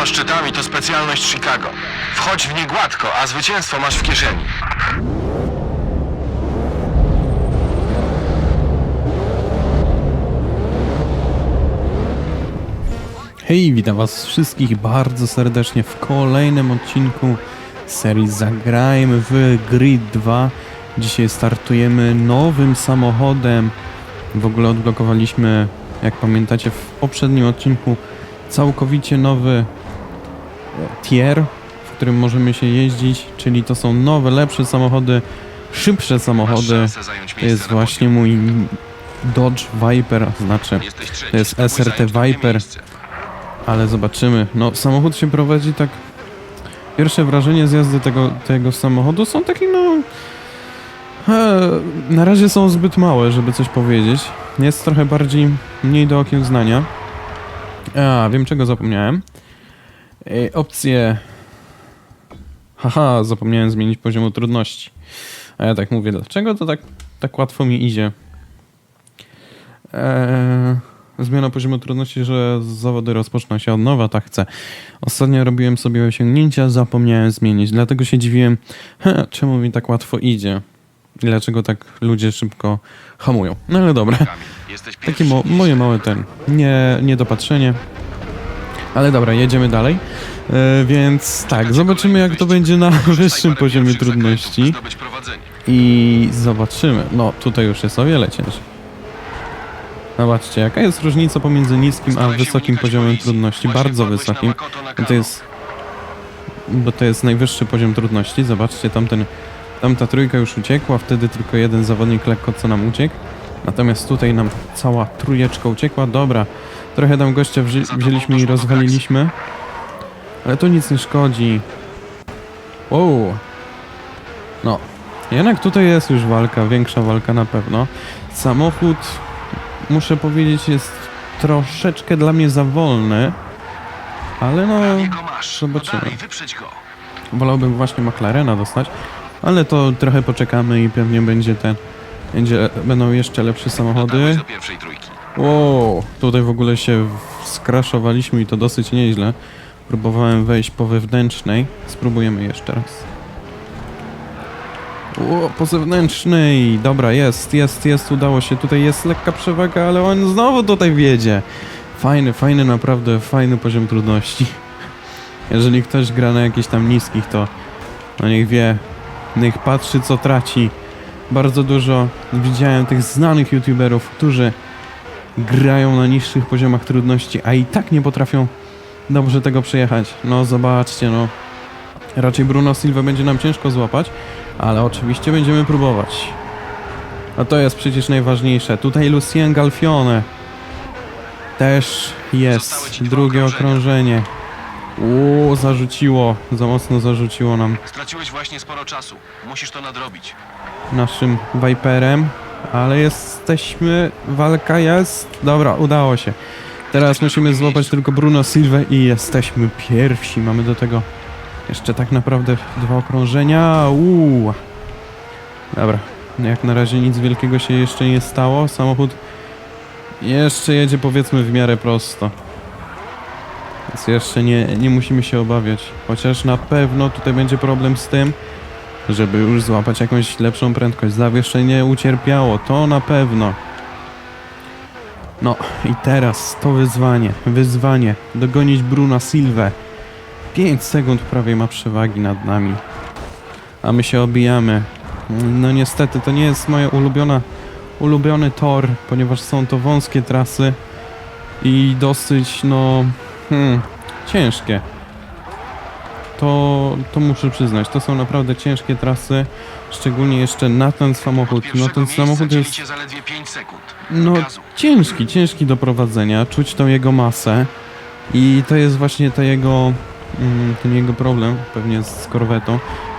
dwoma szczytami to specjalność Chicago. Wchodź w nie gładko, a zwycięstwo masz w kieszeni. Hej, witam was wszystkich bardzo serdecznie w kolejnym odcinku serii Zagrajmy w Grid 2. Dzisiaj startujemy nowym samochodem. W ogóle odblokowaliśmy, jak pamiętacie, w poprzednim odcinku całkowicie nowy tier, w którym możemy się jeździć, czyli to są nowe, lepsze samochody, szybsze samochody. To jest właśnie mój Dodge Viper, znaczy to jest SRT Viper. Ale zobaczymy. No, samochód się prowadzi tak. Pierwsze wrażenie z jazdy tego, tego samochodu są takie, no. E, na razie są zbyt małe, żeby coś powiedzieć. Jest trochę bardziej mniej do okiełznania. A, wiem czego zapomniałem. E, opcje. Haha, zapomniałem zmienić poziomu trudności. A ja tak mówię, dlaczego to tak, tak łatwo mi idzie? Eee, zmiana poziomu trudności, że zawody rozpoczną się od nowa, tak chcę. Ostatnio robiłem sobie osiągnięcia, zapomniałem zmienić, dlatego się dziwiłem, he, czemu mi tak łatwo idzie. I dlaczego tak ludzie szybko hamują. No ale dobra, takie mo moje małe ten, nie, niedopatrzenie. Ale dobra, jedziemy dalej. E, więc tak, zobaczymy jak to będzie na wyższym poziomie trudności. I zobaczymy. No, tutaj już jest o wiele ciężej. Zobaczcie, jaka jest różnica pomiędzy niskim a wysokim poziomem trudności. Bardzo wysokim. Bo to jest, bo to jest najwyższy poziom trudności. Zobaczcie, tamten, tamta trójka już uciekła, wtedy tylko jeden zawodnik lekko co nam uciekł. Natomiast tutaj nam cała trójeczka uciekła. Dobra, trochę tam gościa wzi wzięliśmy i rozwaliliśmy. Ale to nic nie szkodzi. Wow. No, jednak tutaj jest już walka, większa walka na pewno. Samochód, muszę powiedzieć, jest troszeczkę dla mnie za wolny, ale no, zobaczymy. Wolałbym właśnie McLarena dostać, ale to trochę poczekamy i pewnie będzie ten, będzie, będą jeszcze lepsze samochody. Wow, tutaj w ogóle się skraszowaliśmy i to dosyć nieźle. Próbowałem wejść po wewnętrznej. Spróbujemy jeszcze raz. O, po zewnętrznej. Dobra, jest, jest, jest, udało się. Tutaj jest lekka przewaga, ale on znowu tutaj wiedzie. Fajny, fajny, naprawdę fajny poziom trudności. Jeżeli ktoś gra na jakichś tam niskich, to no niech wie, niech patrzy co traci. Bardzo dużo widziałem tych znanych youtuberów, którzy grają na niższych poziomach trudności, a i tak nie potrafią dobrze tego przejechać. No zobaczcie, no. Raczej Bruno Silva będzie nam ciężko złapać, ale oczywiście będziemy próbować. A to jest przecież najważniejsze. Tutaj Lucien Galfione. Też jest. Drugie okrążenie. Uuu, zarzuciło. Za mocno zarzuciło nam Straciłeś właśnie sporo czasu. Musisz to nadrobić. naszym Viperem, ale jesteśmy, walka jest, dobra, udało się. Teraz musimy złapać tylko Bruno Silva i jesteśmy pierwsi. Mamy do tego jeszcze tak naprawdę dwa okrążenia. Uuu. Dobra, jak na razie nic wielkiego się jeszcze nie stało. Samochód jeszcze jedzie powiedzmy w miarę prosto. Więc jeszcze nie, nie musimy się obawiać. Chociaż na pewno tutaj będzie problem z tym, żeby już złapać jakąś lepszą prędkość. Zawieszenie ucierpiało, to na pewno. No i teraz to wyzwanie, wyzwanie, dogonić Bruna Silvę. 5 sekund prawie ma przewagi nad nami. A my się obijamy. No niestety to nie jest moja ulubiona, ulubiony tor, ponieważ są to wąskie trasy i dosyć, no, hmm, ciężkie. To, to muszę przyznać, to są naprawdę ciężkie trasy, szczególnie jeszcze na ten samochód. No ten samochód jest dzielicie zaledwie 5 sekund. no, ciężki, ciężki do prowadzenia, czuć tą jego masę i to jest właśnie ta jego, mm, ten jego problem pewnie z korwetą,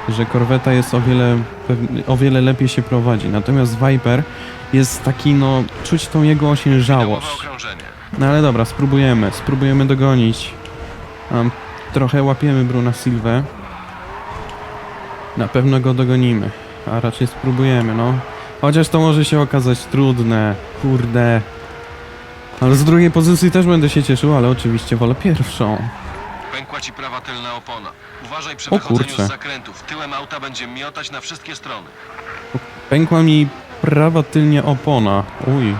że korweta jest o wiele, o wiele lepiej się prowadzi, natomiast Viper jest taki, no, czuć tą jego osiężałość. No ale dobra, spróbujemy, spróbujemy dogonić. Um, trochę łapiemy Bruna Silvę. Na pewno go dogonimy, a raczej spróbujemy, no. Chociaż to może się okazać trudne, kurde. Ale z drugiej pozycji też będę się cieszył, ale oczywiście wolę pierwszą. Pękła ci prawa tylna opona. Uważaj przy wychodzeniu kurczę. z zakrętów. Tyłem auta będzie miotać na wszystkie strony. Pękła mi prawa tylnie opona. Uj.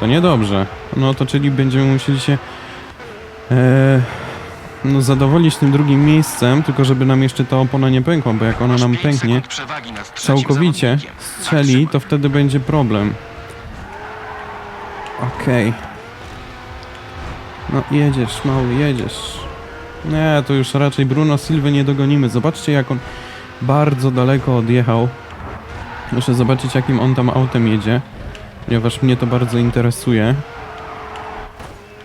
To niedobrze. No to czyli będziemy musieli się e, no, zadowolić tym drugim miejscem, tylko żeby nam jeszcze ta opona nie pękła, bo jak ona nam pęknie całkowicie, strzeli, to wtedy będzie problem. Okej. No jedziesz, mały, jedziesz. Nie, to już raczej Bruno Silva nie dogonimy. Zobaczcie, jak on bardzo daleko odjechał. Muszę zobaczyć, jakim on tam autem jedzie, ponieważ mnie to bardzo interesuje.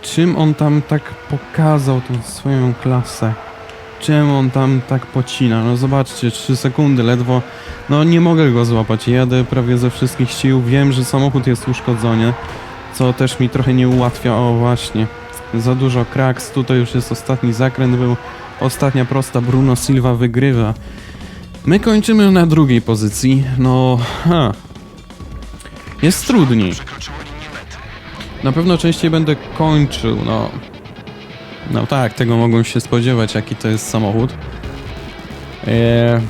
Czym on tam tak pokazał tą swoją klasę? Czym on tam tak pocina? No zobaczcie, 3 sekundy, ledwo. No nie mogę go złapać. Jadę prawie ze wszystkich sił. Wiem, że samochód jest uszkodzony, co też mi trochę nie ułatwia. O właśnie, za dużo kraks. Tutaj już jest ostatni zakręt, był ostatnia prosta. Bruno Silva wygrywa. My kończymy na drugiej pozycji. No, ha. Jest trudniej. Na pewno częściej będę kończył, no. No tak, tego mogłem się spodziewać, jaki to jest samochód. Eee,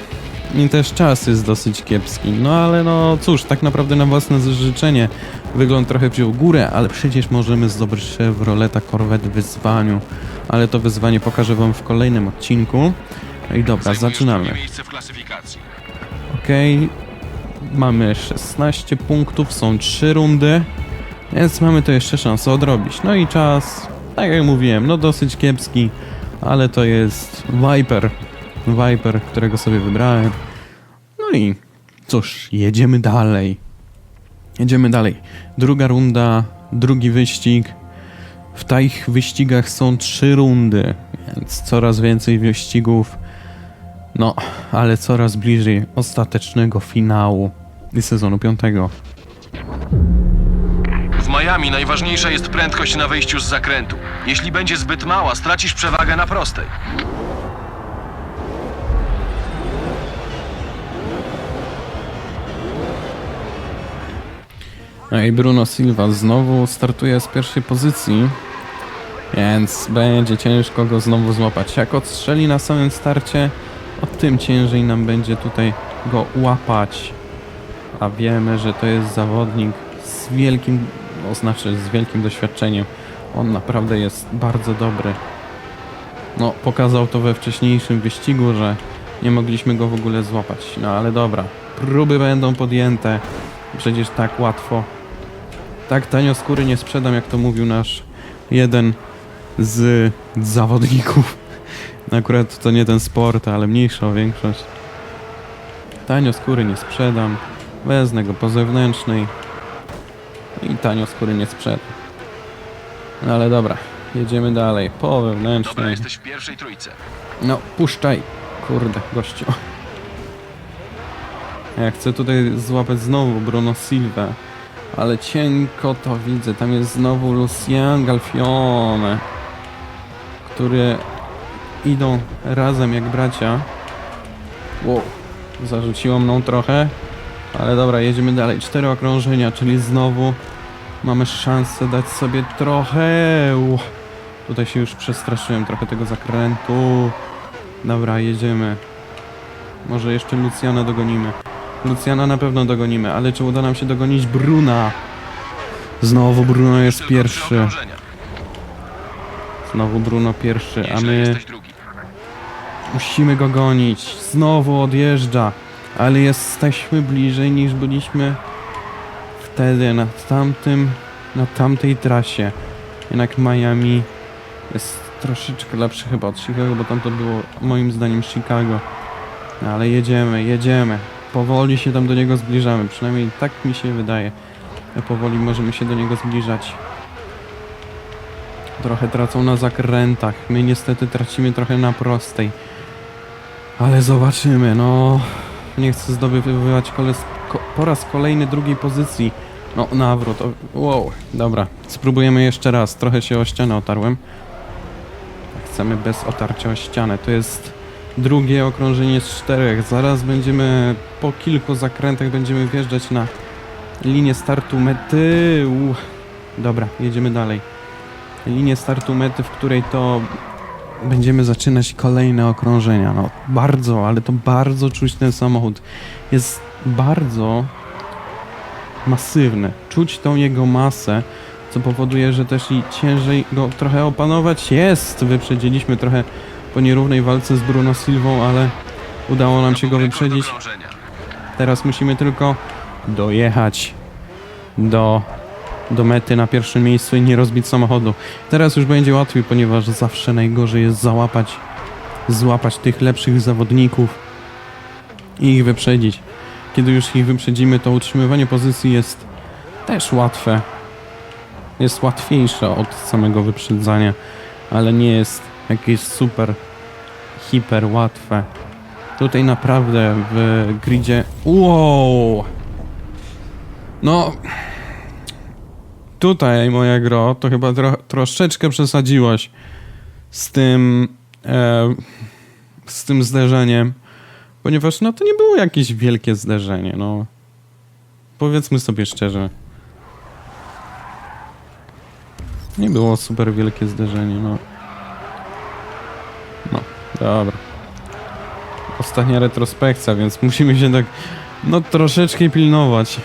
I też czas jest dosyć kiepski. No ale no cóż, tak naprawdę na własne życzenie wygląd trochę wziął górę, ale przecież możemy zdobyć Chevroleta Corvette w wyzwaniu. Ale to wyzwanie pokażę wam w kolejnym odcinku. No i dobra, zaczynamy. Okej, mamy 16 punktów, są 3 rundy, więc mamy to jeszcze szansę odrobić. No i czas, tak jak mówiłem, no dosyć kiepski, ale to jest Viper, Viper, którego sobie wybrałem. No i cóż, jedziemy dalej. Jedziemy dalej. Druga runda, drugi wyścig. W tych wyścigach są trzy rundy, więc coraz więcej wyścigów. No, ale coraz bliżej ostatecznego finału i sezonu piątego. W Miami najważniejsza jest prędkość na wejściu z zakrętu. Jeśli będzie zbyt mała, stracisz przewagę na prostej. No i Bruno Silva znowu startuje z pierwszej pozycji, więc będzie ciężko go znowu złapać. Jak odstrzeli na samym starcie, o tym ciężej nam będzie tutaj go łapać. A wiemy, że to jest zawodnik z wielkim, no znaczy z wielkim doświadczeniem. On naprawdę jest bardzo dobry. No, pokazał to we wcześniejszym wyścigu, że nie mogliśmy go w ogóle złapać. No ale dobra, próby będą podjęte. Przecież tak łatwo. Tak tanio skóry nie sprzedam, jak to mówił nasz jeden z zawodników. Akurat to nie ten sport, ale mniejsza o większość. Tanio skóry nie sprzedam. Wezmę go po zewnętrznej. I tanio skóry nie sprzedam. No ale dobra, jedziemy dalej. Po Dobra, wewnętrznej. jesteś w pierwszej trójce. No, puszczaj. Kurde, gościu. Ja chcę tutaj złapać znowu Bruno Silva. Ale cienko to widzę. Tam jest znowu Lucien Galfione. Które idą razem jak bracia. Wow. Zarzuciło mną trochę. Ale dobra, jedziemy dalej. Cztery okrążenia, czyli znowu mamy szansę dać sobie trochę. Uch. Tutaj się już przestraszyłem trochę tego zakrętu. Dobra, jedziemy. Może jeszcze Lucjana dogonimy. Lucjana na pewno dogonimy, ale czy uda nam się dogonić Bruna? Znowu Bruno jest pierwszy. Znowu Bruno pierwszy, a my. Musimy go gonić. Znowu odjeżdża, ale jesteśmy bliżej niż byliśmy wtedy na tamtym, na tamtej trasie. Jednak Miami jest troszeczkę lepszy chyba od Chicago, bo tam to było moim zdaniem Chicago. Ale jedziemy, jedziemy. Powoli się tam do niego zbliżamy, przynajmniej tak mi się wydaje. Powoli możemy się do niego zbliżać. Trochę tracą na zakrętach. My niestety tracimy trochę na prostej. Ale zobaczymy, no. Nie chcę zdobywać po raz kolejny drugiej pozycji. No, nawrót. Wow, dobra. Spróbujemy jeszcze raz. Trochę się o ścianę otarłem. Chcemy bez otarcia o ścianę. To jest drugie okrążenie z czterech. Zaraz będziemy po kilku zakrętach będziemy wjeżdżać na linię startu mety. Dobra, jedziemy dalej. linię startu mety, w której to będziemy zaczynać kolejne okrążenia. No bardzo, ale to bardzo czuć ten samochód. Jest bardzo masywny. Czuć tą jego masę, co powoduje, że też i ciężej go trochę opanować jest. Wyprzedziliśmy trochę po nierównej walce z Bruno Silvą, ale udało nam się go wyprzedzić. Teraz musimy tylko dojechać do, do mety na pierwszym miejscu i nie rozbić samochodu. Teraz już będzie łatwiej, ponieważ zawsze najgorzej jest załapać, złapać tych lepszych zawodników i ich wyprzedzić. Kiedy już ich wyprzedzimy, to utrzymywanie pozycji jest też łatwe. Jest łatwiejsze od samego wyprzedzania, ale nie jest jakieś super, hiper łatwe. Tutaj naprawdę w gridzie. Wow! No. Tutaj, moja gro, to chyba tro, troszeczkę przesadziłaś z tym. E, z tym zderzeniem. Ponieważ no to nie było jakieś wielkie zderzenie, no. Powiedzmy sobie szczerze. Nie było super wielkie zderzenie, no. No, dobra ostatnia retrospekcja, więc musimy się tak no troszeczkę pilnować.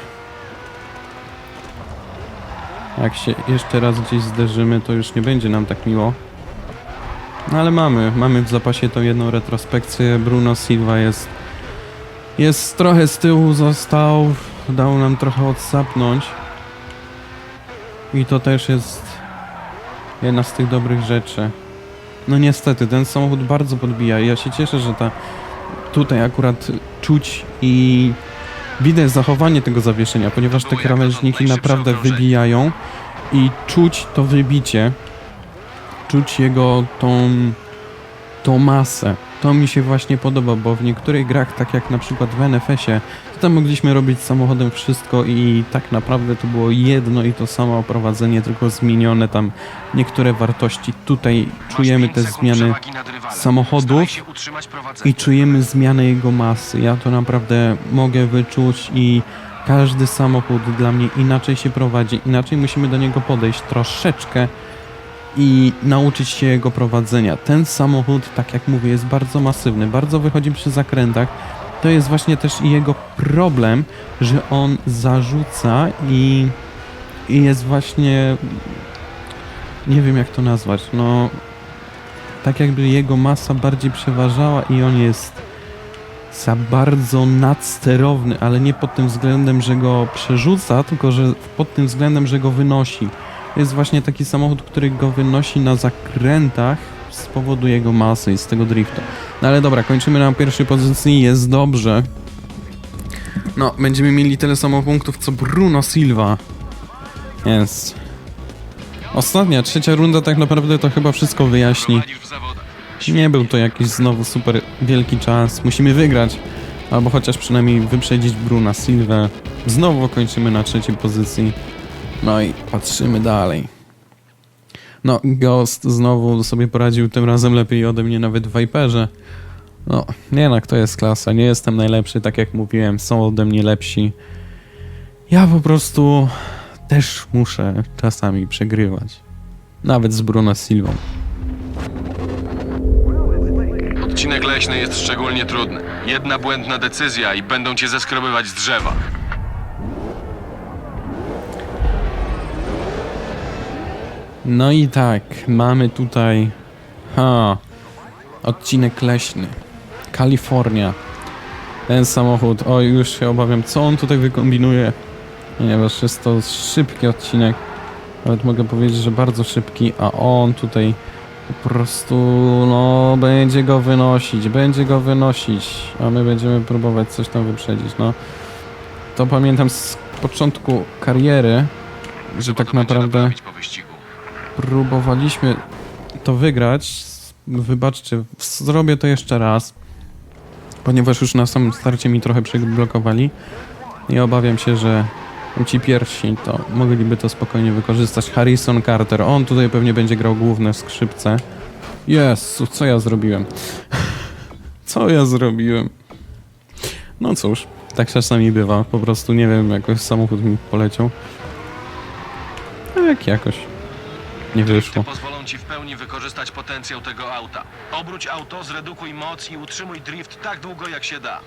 Jak się jeszcze raz gdzieś zderzymy, to już nie będzie nam tak miło. No ale mamy, mamy w zapasie tą jedną retrospekcję. Bruno Silva jest jest trochę z tyłu został, dał nam trochę odsapnąć. I to też jest jedna z tych dobrych rzeczy. No niestety, ten samochód bardzo podbija. Ja się cieszę, że ta tutaj akurat czuć i widać zachowanie tego zawieszenia, ponieważ te krawężniki naprawdę wybijają i czuć to wybicie, czuć jego tą, tą masę. To mi się właśnie podoba, bo w niektórych grach, tak jak na przykład w NFS-ie, to tam mogliśmy robić samochodem wszystko i tak naprawdę to było jedno i to samo oprowadzenie, tylko zmienione tam niektóre wartości. Tutaj czujemy te zmiany samochodów i czujemy zmianę jego masy. Ja to naprawdę mogę wyczuć i każdy samochód dla mnie inaczej się prowadzi, inaczej musimy do niego podejść troszeczkę i nauczyć się jego prowadzenia. Ten samochód, tak jak mówię, jest bardzo masywny, bardzo wychodzi przy zakrętach. To jest właśnie też jego problem, że on zarzuca i, i jest właśnie nie wiem jak to nazwać, no tak jakby jego masa bardziej przeważała i on jest za bardzo nadsterowny, ale nie pod tym względem, że go przerzuca, tylko że pod tym względem, że go wynosi. To jest właśnie taki samochód, który go wynosi na zakrętach z powodu jego masy i z tego driftu. No ale dobra, kończymy na pierwszej pozycji, jest dobrze. No, będziemy mieli tyle samo punktów co Bruno Silva. Jest. Ostatnia, trzecia runda tak naprawdę to chyba wszystko wyjaśni. Nie był to jakiś znowu super wielki czas. Musimy wygrać. Albo chociaż przynajmniej wyprzedzić Bruna Silva. Znowu kończymy na trzeciej pozycji. No i patrzymy dalej. No, Ghost znowu sobie poradził tym razem lepiej ode mnie nawet w Viperze. No, no, to jest klasa. Nie jestem najlepszy, tak jak mówiłem, są ode mnie lepsi. Ja po prostu też muszę czasami przegrywać. Nawet z Bruno Silvą. Odcinek leśny jest szczególnie trudny. Jedna błędna decyzja i będą cię zeskrobywać z drzewa. No i tak, mamy tutaj. Ha. Odcinek leśny. Kalifornia. Ten samochód. Oj, już się obawiam, co on tutaj wykombinuje. Ponieważ jest to szybki odcinek. Nawet mogę powiedzieć, że bardzo szybki, a on tutaj po prostu, no, będzie go wynosić, będzie go wynosić, a my będziemy próbować coś tam wyprzedzić, no. To pamiętam z początku kariery, że tak naprawdę naprawić po wyścigu. Próbowaliśmy to wygrać. Wybaczcie, zrobię to jeszcze raz, ponieważ już na samym starcie mi trochę przyblokowali i obawiam się, że ci pierwsi to mogliby to spokojnie wykorzystać. Harrison Carter, on tutaj pewnie będzie grał główne skrzypce. Jezu, co ja zrobiłem? Co ja zrobiłem? No cóż, tak czasami bywa. Po prostu nie wiem, jakoś samochód mi poleciał. Tak, jakoś. Nie wyszło. pozwolą ci w pełni wykorzystać potencjał tego auta. Obróć auto, zredukuj moc i utrzymuj drift tak długo jak się da.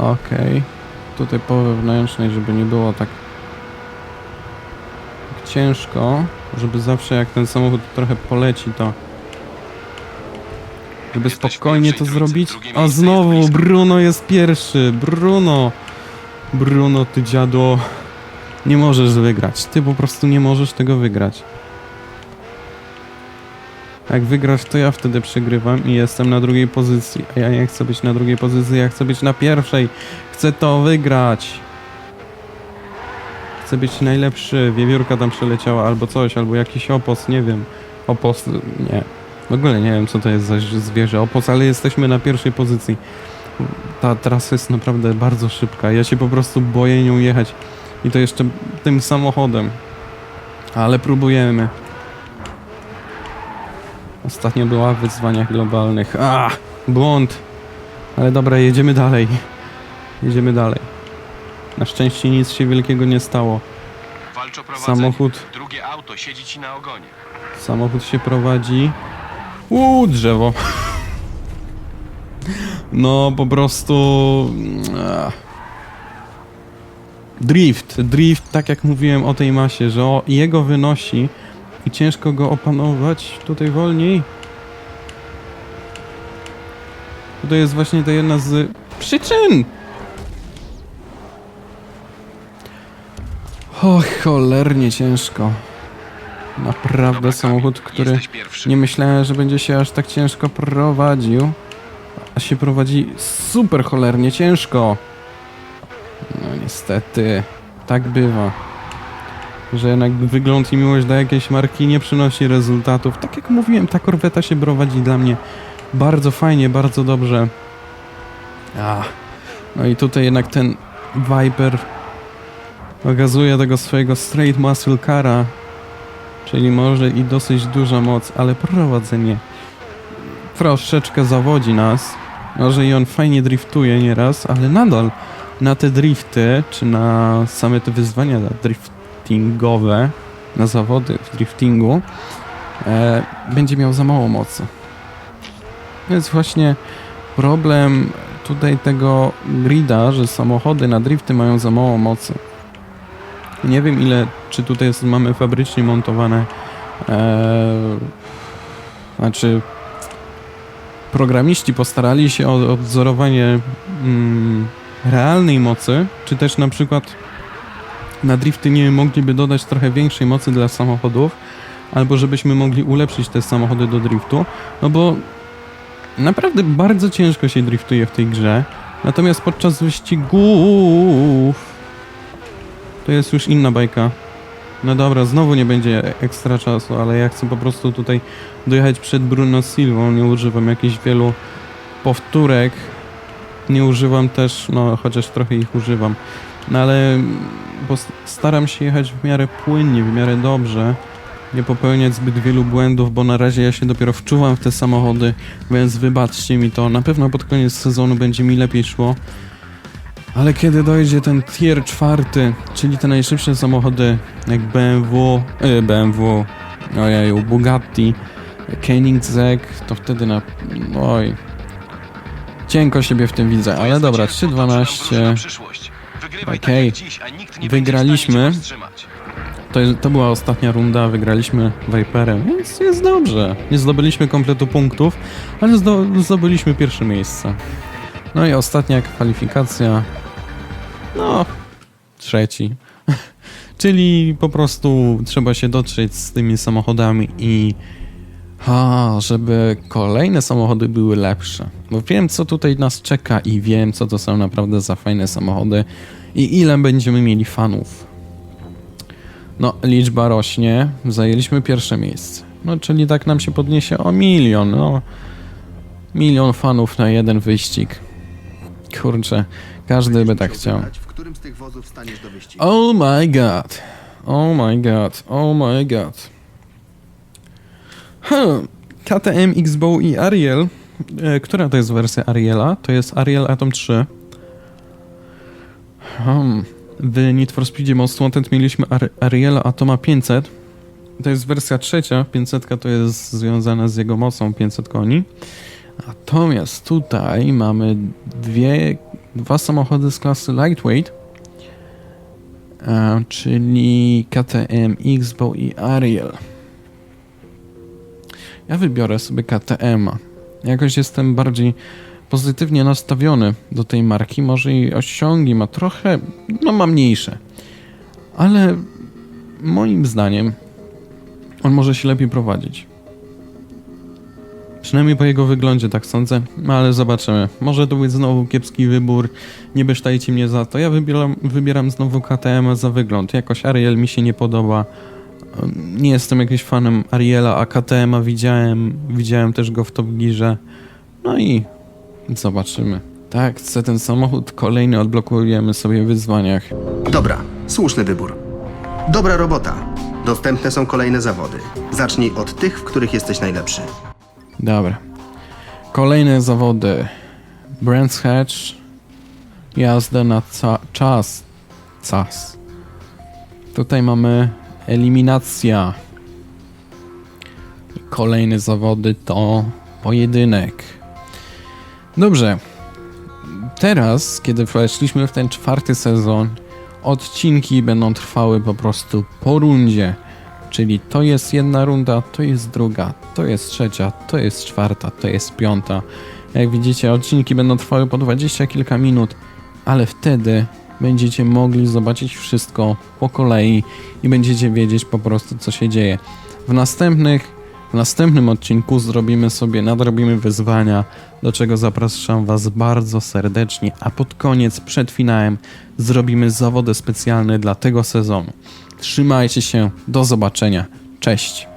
Okej. Tutaj po wewnętrznej, żeby nie było tak tak ciężko, żeby zawsze jak ten samochód trochę poleci, to żeby Jesteś w spokojnie to pierwszej trójce, zrobić. drugie A miejsce jest znowu blisko. Bruno jest pierwszy. Bruno. Bruno, ty dziado. Nie możesz wygrać. Ty po prostu nie możesz tego wygrać. Jak wygrasz, to ja wtedy przegrywam i jestem na drugiej pozycji. A ja nie chcę być na drugiej pozycji, ja chcę być na pierwszej. Chcę to wygrać. Chcę być najlepszy. Wiewiórka tam przeleciała albo coś, albo jakiś opos, nie wiem. Opos, nie. W ogóle nie wiem, co to jest za zwierzę opos, ale jesteśmy na pierwszej pozycji. Ta trasa jest naprawdę bardzo szybka. Ja się po prostu boję nią jechać. I to jeszcze tym samochodem. Ale próbujemy. Ostatnio była w wyzwaniach globalnych. A, błąd. Ale dobra, jedziemy dalej. Jedziemy dalej. Na szczęście nic się wielkiego nie stało. Walcz o prowadzenie. Samochód, Drugie auto siedzi ci na ogonie. samochód się prowadzi. Uuu, drzewo. No, po prostu... Ach. Drift. Drift, tak jak mówiłem o tej masie, że o, jego wynosi i ciężko go opanować. Tutaj wolniej. Tutaj jest właśnie ta jedna z przyczyn. O, cholernie ciężko. Naprawdę Dobra, samochód, który nie myślałem, że będzie się aż tak ciężko prowadził. A się prowadzi super cholernie ciężko. No niestety, tak bywa. Że jednak wygląd i miłość do jakiejś marki nie przynosi rezultatów. Tak jak mówiłem, ta korweta się prowadzi dla mnie bardzo fajnie, bardzo dobrze. Ach. No i tutaj jednak ten Viper okazuje tego swojego straight muscle cara, czyli może i dosyć duża moc, ale prowadzenie troszeczkę zawodzi nas. Może i on fajnie driftuje nieraz, ale nadal na te drifty, czy na same te wyzwania driftingowe, na zawody w driftingu, e, będzie miał za mało mocy. Więc właśnie problem tutaj tego grida, że samochody na drifty mają za mało mocy. Nie wiem ile, czy tutaj jest, mamy fabrycznie montowane e, znaczy programiści postarali się o odwzorowanie mm, realnej mocy, czy też na przykład na drifty nie mogliby dodać trochę większej mocy dla samochodów, albo żebyśmy mogli ulepszyć te samochody do driftu, no bo naprawdę bardzo ciężko się driftuje w tej grze, natomiast podczas wyścigów to jest już inna bajka. No dobra, znowu nie będzie ekstra czasu, ale ja chcę po prostu tutaj dojechać przed Bruno Silvą. Nie używam jakichś wielu powtórek. Nie używam też, no chociaż trochę ich używam. No ale bo staram się jechać w miarę płynnie, w miarę dobrze. Nie popełniać zbyt wielu błędów, bo na razie ja się dopiero wczuwam w te samochody, więc wybaczcie mi to. Na pewno pod koniec sezonu będzie mi lepiej szło. Ale kiedy dojdzie ten tier czwarty, czyli te najszybsze samochody jak BMW, y, BMW, ojeju, Bugatti, Koenigsegg, to wtedy na... oj... Cienko siebie w tym widzę, ale dobra, Zwycięstwo to nam wróży na 3-12... Okej. tak nie Wygraliśmy. To, jest- to była ostatnia runda, wygraliśmy Viperem, więc jest dobrze. Nie zdobyliśmy kompletu punktów, ale zdo, zdobyliśmy pierwsze miejsce. No i ostatnia kwalifikacja. No, trzeci. Czyli po prostu trzeba się dotrzeć z tymi samochodami i a, żeby kolejne samochody były lepsze. Bo wiem, co tutaj nas czeka i wiem, co to są naprawdę za fajne samochody i ile będziemy mieli fanów. No, liczba rośnie. Zajęliśmy pierwsze miejsce. No, czyli tak nam się podniesie o milion. No, milion fanów na jeden wyścig. Kurczę, każdy by tak chciał. Oh my god. Oh my god. Oh my god. Hmm. KTM X-Bow i Ariel. E, która to jest wersja Ariela? To jest Ariel Atom 3. Hmm. W Need for Speedzie Most Wanted mieliśmy Ar Ariela Atoma 500. To jest wersja trzecia, 500 to jest związana z jego mocą 500 koni. Natomiast tutaj mamy dwie, dwa samochody z klasy Lightweight, e, czyli KTM X-Bow i Ariel. Ja wybiorę sobie KTM-a. Jakoś jestem bardziej pozytywnie nastawiony do tej marki. Może jej osiągi ma trochę, no ma mniejsze. Ale moim zdaniem on może się lepiej prowadzić. Przynajmniej po jego wyglądzie, tak sądzę, no ale zobaczymy. Może to być znowu kiepski wybór, nie besztajcie mnie za to. Ja wybieram, wybieram znowu KTM za wygląd. Jakoś Ariel mi się nie podoba. Nie jestem jakimś fanem Ariela, a KTM widziałem, widziałem też go w Top Gearze. No i zobaczymy. Tak, chcę ten samochód kolejny odblokujemy sobie w wyzwaniach. Dobra, słuszny wybór. Dobra robota. Dostępne są kolejne zawody. Zacznij od tych, w których jesteś najlepszy. Dobra. Kolejne zawody. Brands Hatch. Jazda na ca- czas. Czas. Tutaj mamy eliminacja. I kolejne zawody to pojedynek. Dobrze. Teraz, kiedy weszliśmy w ten czwarty sezon, odcinki będą trwały po prostu po rundzie. Czyli to jest jedna runda, to jest druga, to jest trzecia, to jest czwarta, to jest piąta. Jak widzicie, odcinki będą trwały po dwadzieścia kilka minut, ale wtedy będziecie mogli zobaczyć wszystko po kolei i będziecie wiedzieć po prostu, co się dzieje. W następnych w następnym odcinku zrobimy sobie, nadrobimy wyzwania, do czego zapraszam Was bardzo serdecznie, a pod koniec, przed finałem, zrobimy zawody specjalne dla tego sezonu. Trzymajcie się, do zobaczenia, cześć!